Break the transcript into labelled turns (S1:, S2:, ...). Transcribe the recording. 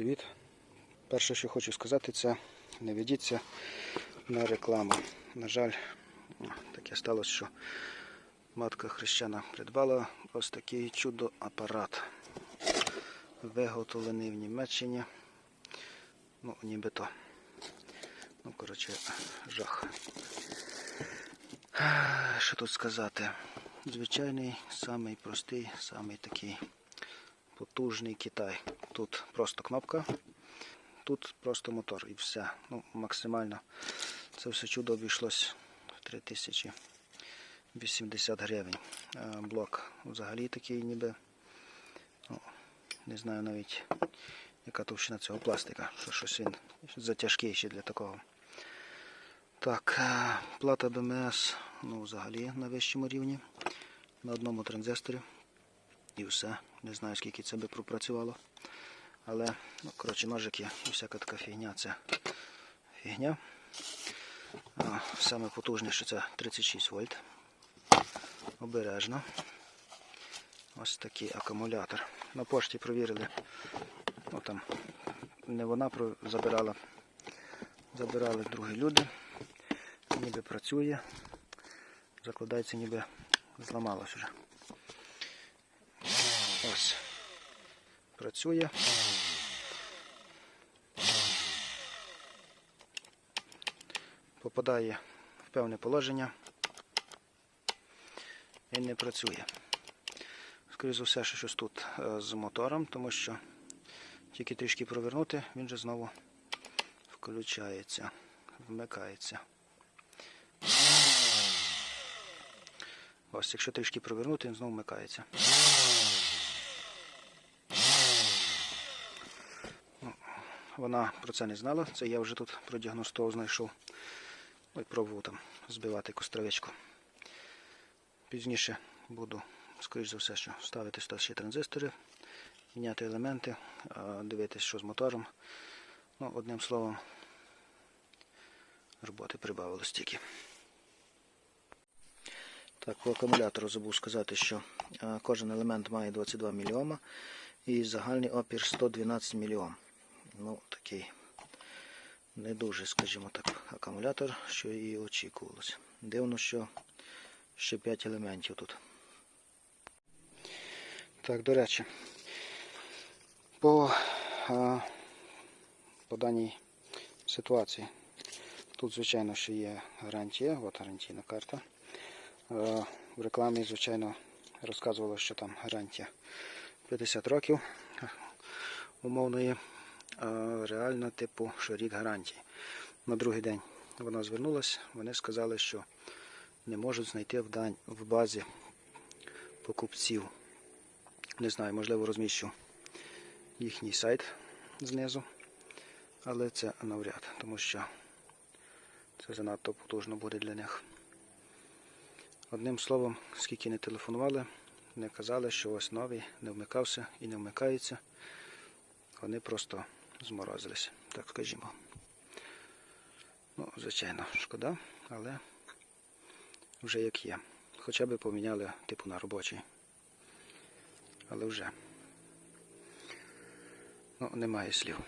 S1: Привіт. Перше, що хочу сказати, це не ведіться на рекламу. На жаль, таке сталося, що матка хрещена придбала ось такий чудо-апарат. Виготовлений в Німеччині. Ну, нібито. Ну, коротше, жах. Що тут сказати? Звичайний, самий простий, самий такий потужний Китай. Тут просто кнопка, тут просто мотор і все. Ну, максимально. Це все чудо обійшлось в 3080 гривень. Е, Блок взагалі такий ніби. Ну, не знаю навіть, яка товщина цього пластика, що щось він затяжкий ще для такого. Так, е, плата БМС ну, взагалі на вищому рівні. На одному транзисторі. І все. Не знаю, скільки це би пропрацювало. Але, ну, коротше, ножики і всяка така фігня це фігня. Саме потужніше це 36 вольт. Обережно. Ось такий акумулятор. На пошті провірили. Ну, там не вона забирала. Забирали другі люди. Ніби працює. Закладається, ніби зламалось вже. Ось. Працює. Попадає в певне положення і не працює. Скоріше за все, що щось тут е, з мотором, тому що тільки трішки провернути, він же знову включається, вмикається. Ось, якщо трішки провернути, він знову вмикається. Ну, Вона про це не знала, це я вже тут продіагностував, знайшов. І пробував там збивати костровичку. Пізніше буду, скоріш за все, що ставити ще транзистори, міняти елементи, а, дивитись, що з мотором. Ну, одним словом, роботи прибавилось тільки. Так, по акумулятору забув сказати, що кожен елемент має 22 мільйома і загальний опір 112 мільйом. Ну, такий не дуже, скажімо так, акумулятор, що і очікувалося. Дивно, що ще 5 елементів тут. Так, до речі, по, по даній ситуації. Тут, звичайно, ще є гарантія, от гарантійна карта. В рекламі, звичайно, розказувало, що там гарантія 50 років умовної, реально, типу, що рік гарантії. На другий день вона звернулася, вони сказали, що не можуть знайти в, базі покупців. Не знаю, можливо, розміщу їхній сайт знизу, але це навряд, тому що це занадто потужно буде для них. Одним словом, скільки не телефонували, не казали, що ось новий не вмикався і не вмикається. Вони просто зморозились, так скажімо. Ну, звичайно, шкода, але вже як є. Хоча б поміняли типу на робочий. Але вже. Ну, немає слів.